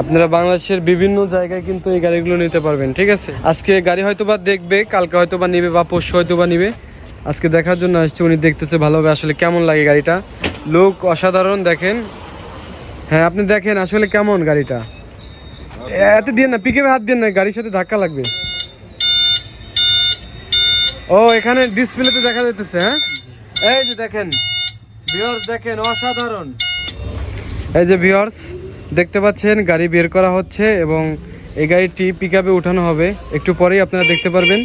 আপনারা বাংলাদেশের বিভিন্ন জায়গায় কিন্তু এই গাড়িগুলো নিতে পারবেন, ঠিক আছে? আজকে গাড়ি হয়তো বা দেখবে, কালকে হয়তো বা নিবে বা পরশু হয়তো বা নিবে। আজকে দেখার জন্য আসছে, উনি দেখতেছে ভালোভাবে আসলে কেমন লাগে গাড়িটা। লোক অসাধারণ, দেখেন। হ্যাঁ আপনি দেখেন আসলে কেমন গাড়িটা। এত দিয়ে না, পিকে হাত দিয়ে না, গাড়ির সাথে ধাক্কা লাগবে। ও, এখানে ডিসপ্লেতে দেখা যাইতেছে হ্যাঁ? এই যে দেখেন, ভিউয়ার্স দেখেন, অসাধারণ। এই যে ভিউয়ার্স দেখতে পাচ্ছেন, গাড়ি বের করা হচ্ছে এবং এই গাড়িটি পিক উঠানো হবে। একটু পরেই আপনারা দেখতে পারবেন,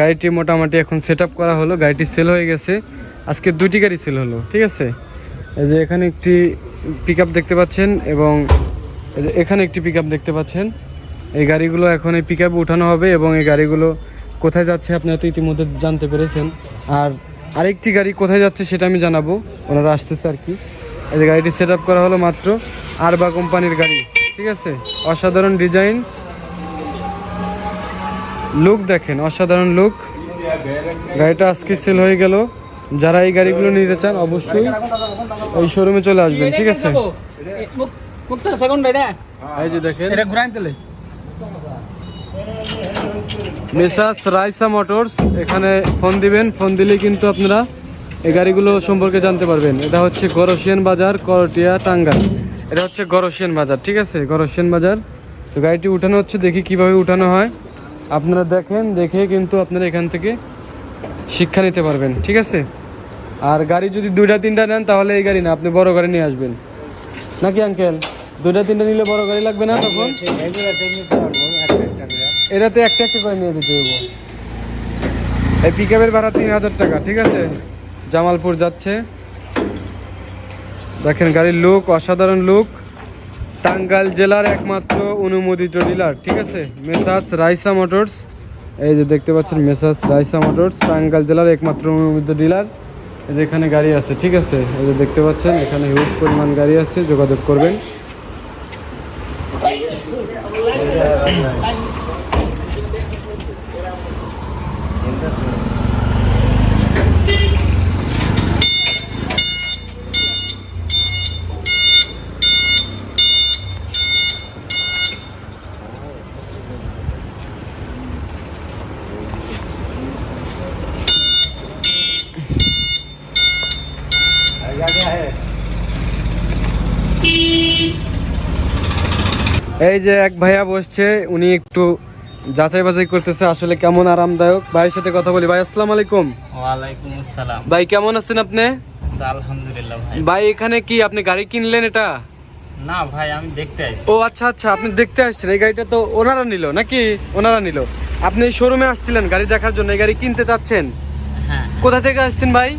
গাড়িটি মোটামুটি এখন সেট করা হলো, গাড়িটি সেল হয়ে গেছে। আজকে দুটি গাড়ি সেল হলো, ঠিক আছে? এই যে এখানে একটি পিক দেখতে পাচ্ছেন এবং এখানে একটি পিক দেখতে পাচ্ছেন। এই গাড়িগুলো এখন এই পিক উঠানো হবে এবং এই গাড়িগুলো কোথায় যাচ্ছে আপনারা তো ইতিমধ্যে জানতে পেরেছেন। আর আরেকটি গাড়ি কোথায় যাচ্ছে সেটা আমি জানাব, ওনারা আসতেছে আর কি। এই যে গাড়িটি সেট করা হলো মাত্র। আরবা কোম্পানির গাড়ি, ঠিক আছে? অসাধারণ ডিজাইন। লুক দেখেন, অসাধারণ লুক। গাড়িটা আজকে সেল হয়ে গেল। যারা এই গাড়িগুলো নিতে চান, অবশ্যই এই শোরুমে চলে আসবেন, ঠিক আছে? দিলে রাইসা মোটরস, এখানে ফোন দিবেন। ফোন দিলেই কিন্তু আপনারা এই গাড়িগুলো সম্পর্কে জানতে পারবেন। এটা হচ্ছে গরসিয়ান বাজার, করটিয়া, টাঙ্গাইল। এটা হচ্ছে গরসিয়ান বাজার, ঠিক আছে? গরসিয়ান বাজার। তো গাড়িটি উঠানো হচ্ছে, দেখি কীভাবে উঠানো হয়। আপনারা দেখেন, দেখে কিন্তু আপনারা এখান থেকে শিক্ষা নিতে পারবেন, ঠিক আছে? আর গাড়ি যদি দুইটা, তিনটা নেন, তাহলে এই গাড়ি না, আপনি বড় গাড়ি নিয়ে আসবেন। নাকি, আঙ্কেল? দুইটা, তিনটা নিলে বড় গাড়ি লাগবে না তখন? এটাতে একটা একটা করে নিয়ে যেতে হব এই পিক ভাড়া তিন হাজার টাকা, ঠিক আছে? জামালপুর যাচ্ছে। দেখেন, গাড়ির লুক অসাধারণ লুক টাঙ্গাইল জেলার একমাত্র অনুমোদিত ডিলার ঠিক আছে? মেসাজ রাইসা মোটরস। এই যে দেখতে পাচ্ছেন, মেসাজ রাইসা মোটরস, টাঙ্গাইল জেলার একমাত্র অনুমোদিত ডিলার এখানে গাড়ি আছে, ঠিক আছে? এই যে দেখতে পাচ্ছেন, এখানে হিউজ পরিমাণ গাড়ি আছে, যোগাযোগ করবেন। এই যে এক ভাইয়া বসছে উনি একটু যাচাই বাছাই করতেছে আসলে কেমন আরামদায়ক। ভাইয়ের সাথে কথা বলি। ভাই আসসালাম আলাইকুম। ওয়ালাইকুম আসসালাম। ভাই কেমন আছেন আপনি? আলহামদুলিল্লাহ ভাই। ভাই এখানে কি আপনি গাড়ি কিনলেন এটা? না ভাই আমি দেখতে আইছি ও আচ্ছা আচ্ছা আপনি দেখতে আসছেন। এই গাড়িটা তো ওনারা নিল নাকি ওনারা নিল? আপনি শোরুমে আসছিলেন গাড়ি দেখার জন্য এই গাড়ি কিনতে চাচ্ছেন? হ্যাঁ। কোথা থেকে আসছেন ভাই?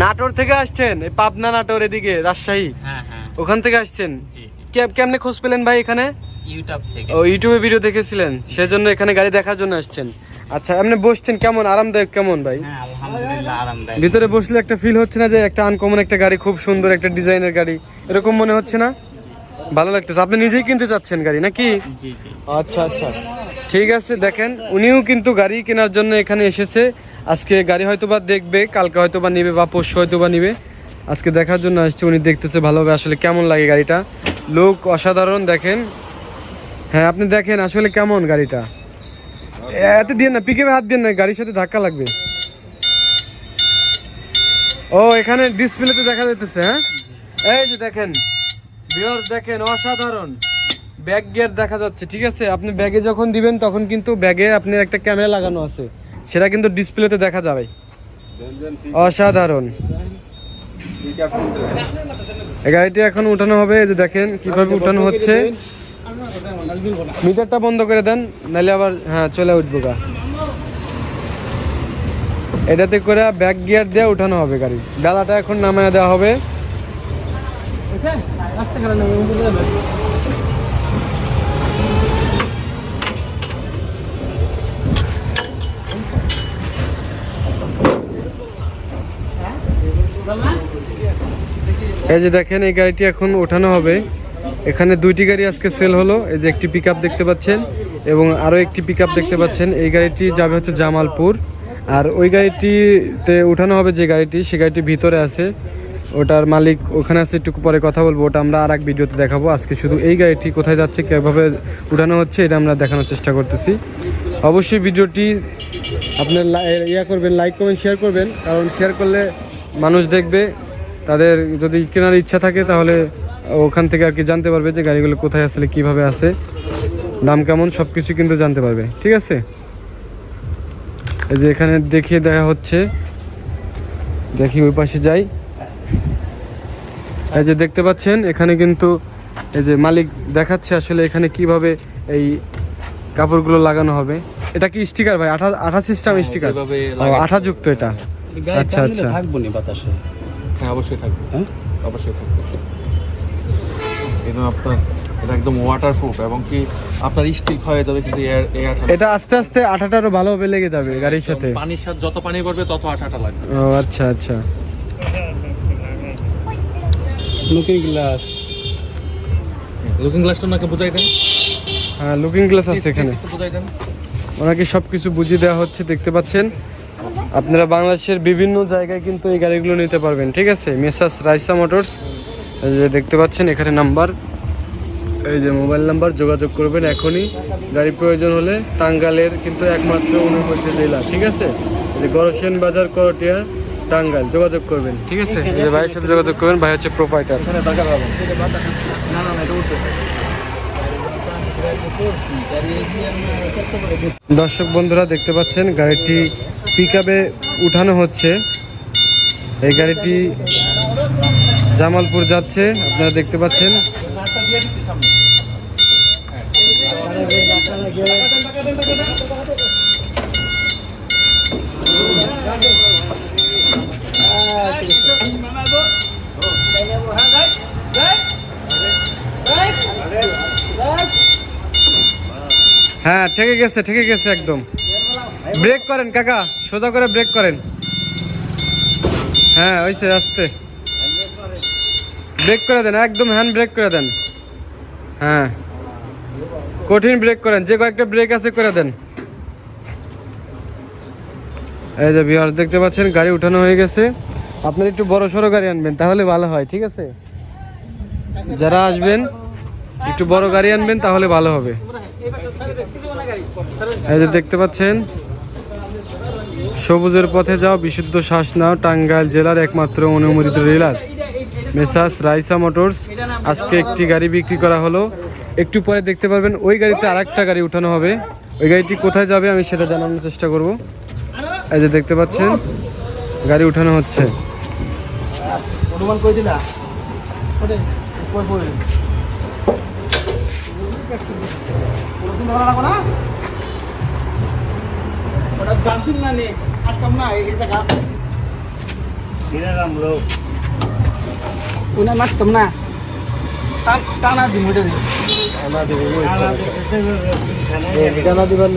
নাটোর থেকে। আসছেন? পাবনা নাটোর এদিকে রাজশাহী। হ্যাঁ হ্যাঁ। ওখান থেকে আসছেন? জি। কেমনে খোঁজ পেলেন ভাই এখানে? ইউটিউব থেকে। ও ইউটিউবে ভিডিও দেখেছিলেন। সেজন্য এখানে গাড়ি দেখার জন্য আসছেন। আচ্ছা আপনি বসছেন কেমন? আরামদায়ক কেমন ভাই? হ্যাঁ ভিতরে বসলে একটা ফিল হচ্ছে না যে একটা আনকমন একটা গাড়ি খুব সুন্দর একটা ডিজাইনের গাড়ি। এরকম মনে হচ্ছে না? ভালো লাগতেছে। আপনি নিজেই কিনতে চাচ্ছেন গাড়ি নাকি? আচ্ছা আচ্ছা। ঠিক আছে দেখেন উনিও কিন্তু গাড়ি কেনার জন্য এখানে এসেছে। আজকে গাড়ি হয়তো বা দেখবে কালকে হয়তো বা নিবে বা পরশু হয়তো বা নিবে। আজকে দেখার জন্য আসছে উনি দেখতেছে ভালোভাবে। আসলে কেমন লাগে গাড়িটা? লোক অসাধারণ দেখেন। হ্যাঁ আপনি দেখেন আসলে কেমন গাড়িটা। এত দিয়ে না পিকে হাত দিয়ে না গাড়ির সাথে ধাক্কা লাগবে। ও এখানে ডিসপ্লেতে দেখা যাইতেছে হ্যাঁ? এই যে দেখেন ভিউয়ার্স দেখেন অসাধারণ। ব্যাগ গিয়ার দেখা যাচ্ছে ঠিক আছে? আপনি ব্যাগে যখন দিবেন তখন কিন্তু ব্যাগে আপনার একটা ক্যামেরা লাগানো আছে। সেটা কিন্তু ডিসপ্লেতে দেখা যাবে। অসাধারণ। গাড়িটি এখন উঠানো হবে এই যে দেখেন কীভাবে উঠানো হচ্ছে। মিটারটা বন্ধ করে দেন নাহলে আবার হ্যাঁ চলে উঠবো গা। এটাতে করে ব্যাক গিয়ার দিয়ে উঠানো হবে গাড়ি। ডালাটা এখন নামায় দেওয়া হবে। এই যে দেখেন, এই গাড়িটি এখন ওঠানো হবে। এখানে দুইটি গাড়ি আজকে সেল হলো। এই যে একটি পিকআপ দেখতে পাচ্ছেন এবং আরও একটি পিকআপ দেখতে পাচ্ছেন। এই গাড়িটি যাবে হচ্ছে জামালপুর। আর ওই গাড়িটিতে উঠানো হবে যে গাড়িটি, সে গাড়িটি ভিতরে আছে। ওটার মালিক ওখানে আছে, একটু পরে কথা বলব। ওটা আমরা আর এক ভিডিওতে দেখাবো। আজকে শুধু এই গাড়িটি কোথায় যাচ্ছে, কীভাবে উঠানো হচ্ছে, এটা আমরা দেখানোর চেষ্টা করতেছি। অবশ্যই ভিডিওটি আপনার ইয়া করবেন লাইক করবেন শেয়ার করবেন। কারণ শেয়ার করলে মানুষ দেখবে। তাদের যদি কেনার ইচ্ছা থাকে তাহলে ওখান থেকে আর কি জানতে পারবে যে গাড়িগুলো কোথায় আসলে কীভাবে আছে দাম কেমন সব কিছু কিন্তু জানতে পারবে। ঠিক আছে? এই যে এখানে দেখিয়ে দেখা হচ্ছে। দেখি ওই পাশে যাই। এই যে দেখতে পাচ্ছেন এখানে কিন্তু এই যে মালিক দেখাচ্ছে আসলে এখানে কীভাবে এই কাপড়গুলো লাগানো হবে। এটা কি স্টিকার ভাই? আঠা আঠা সিস্টেম স্টিকার? যেভাবে আঠা যুক্ত এটা। আচ্ছা আচ্ছা। হ্যাঁ অবশ্যই থাকবে। হ্যাঁ? অবশ্যই থাকবে। এবং আপনার এটা একদম ওয়াটারপ্রুফ এবং কি আপনার স্টিল হয়ে যাবে কিন্তু এয়ার এয়ার এটা আস্তে আস্তে আঠাটা আরও ভালোভাবে লেগে যাবে গাড়ির সাথে। পানির সাথে যত পানি পড়বে তত আঠাটা লাগবে। ও আচ্ছা আচ্ছা। লুকিং গ্লাস লুকিং গ্লাসটা ওনাকে বুঝাই দেন। হ্যাঁ লুকিং গ্লাস আছে এখানে। একটু বুঝাই দেন। ওনাকে সব কিছু বুঝিয়ে দেওয়া হচ্ছে দেখতে পাচ্ছেন? আপনারা বাংলাদেশের বিভিন্ন জায়গায় কিন্তু এই গাড়িগুলো নিতে পারবেন ঠিক আছে? মেসাস রাইসা মোটরস এই যে দেখতে পাচ্ছেন এখানে নাম্বার। এই যে মোবাইল নাম্বার যোগাযোগ করবেন এখনই। গাড়ি প্রয়োজন হলে টাঙ্গালের কিন্তু একমাত্র অনুভূতি জেলা ঠিক আছে? এই যে গরসেন বাজার করটিয়া টাঙ্গাল যোগাযোগ করবেন ঠিক আছে? এই যে ভাইয়ের সাথে যোগাযোগ করবেন ভাই হচ্ছে প্রোপাইটার দর্শক বন্ধুরা, দেখতে পাচ্ছেন, গাড়িটি পিক উঠানো হচ্ছে। এই গাড়িটি জামালপুর যাচ্ছে, আপনারা দেখতে পাচ্ছেন। হ্যাঁ ঠেকে গেছে ঠেকে গেছে একদম। ব্রেক করেন, কাকা, সোজা করে ব্রেক করেন। হ্যাঁ ওইসে আসতে। ব্রেক করে দেন, একদম হ্যান্ড ব্রেক করে দেন। হ্যাঁ। কঠিন ব্রেক করেন, যে কয়েকটা ব্রেক আছে করে দেন। এই যে বিহার দেখতে পাচ্ছেন, গাড়ি উঠানো হয়ে গেছে। আপনার একটু বড় সড়ো গাড়ি আনবেন, তাহলে ভালো হয়, ঠিক আছে? যারা আসবেন একটু বড় গাড়ি আনবেন, তাহলে ভালো হবে। এই যে দেখতে পাচ্ছেন, সবুজের পথে যাও, বিশুদ্ধ শ্বাস নাও, টাঙ্গাইল জেলার একমাত্র অনুমোদিত রেলার মেসাস রাইসা মোটরস। আজকে একটি গাড়ি বিক্রি করা হলো। একটু পরে দেখতে পারবেন, ওই গাড়িতে আর গাড়ি উঠানো হবে। ওই গাড়িটি কোথায় যাবে আমি সেটা জানানোর চেষ্টা করব। এই যে দেখতে পাচ্ছেন, গাড়ি উঠানো হচ্ছে। অনুমান করে দিলা কোনো চিন্তা করা না ওটা জানতিন না নে। আটকাম না এই জায়গা উনা মারতাম না টানা ওটা টানা দিবার